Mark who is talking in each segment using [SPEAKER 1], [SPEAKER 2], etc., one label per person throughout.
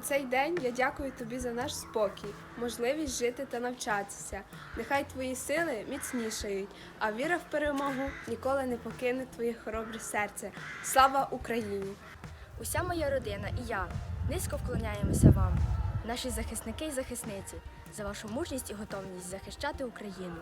[SPEAKER 1] цей день я дякую тобі за наш спокій, можливість жити та навчатися. Нехай твої сили міцнішають, а віра в перемогу ніколи не покине твоє хоробре серце. Слава Україні!
[SPEAKER 2] Уся моя родина і я низько вклоняємося вам, наші захисники і захисниці, за вашу мужність і готовність захищати Україну.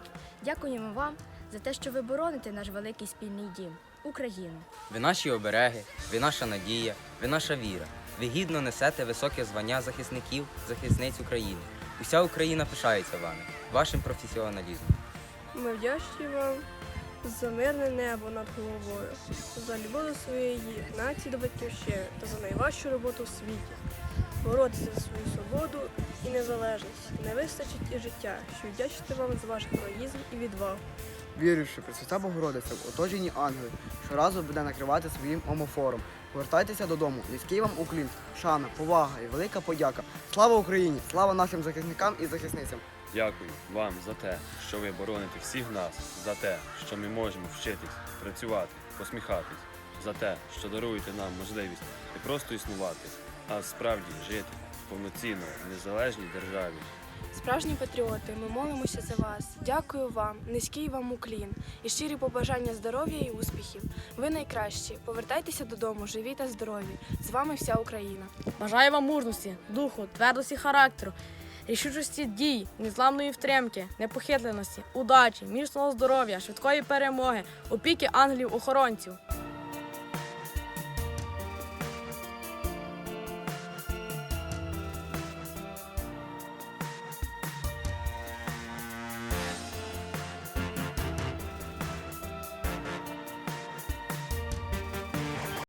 [SPEAKER 2] Дякуємо вам за те, що ви бороните наш великий спільний дім Україну.
[SPEAKER 3] Ви наші обереги, ви наша надія, ви наша віра. Ви гідно несете високе звання захисників, захисниць України. Уся Україна пишається вами, вашим професіоналізмом.
[SPEAKER 4] Ми вдячні вам за мирне небо над головою, за любов до своєї нації до батьківщини та за найважчу роботу в світі. Боротися за свою свободу і незалежність не вистачить і життя, що вдячити вам за ваш героїзм і відвагу.
[SPEAKER 5] Вірю, що Пресвята Богородиця в оточенні ангелів щоразу буде накривати своїм омофором. Повертайтеся додому. Низький вам уклін, шана, повага і велика подяка. Слава Україні! Слава нашим захисникам і захисницям!
[SPEAKER 6] Дякую вам за те, що ви бороните всіх нас, за те, що ми можемо вчитись, працювати, посміхатись, за те, що даруєте нам можливість не просто існувати, а справді жити в повноцінно незалежній державі.
[SPEAKER 7] Справжні патріоти, ми молимося за вас. Дякую вам, низький вам уклін і щирі побажання здоров'я і успіхів. Ви найкращі. Повертайтеся додому, живі та здорові. З вами вся Україна.
[SPEAKER 8] Бажаю вам мужності, духу, твердості характеру, рішучості дій, незламної втримки, непохитленості, удачі, міцного здоров'я, швидкої перемоги, опіки ангелів-охоронців.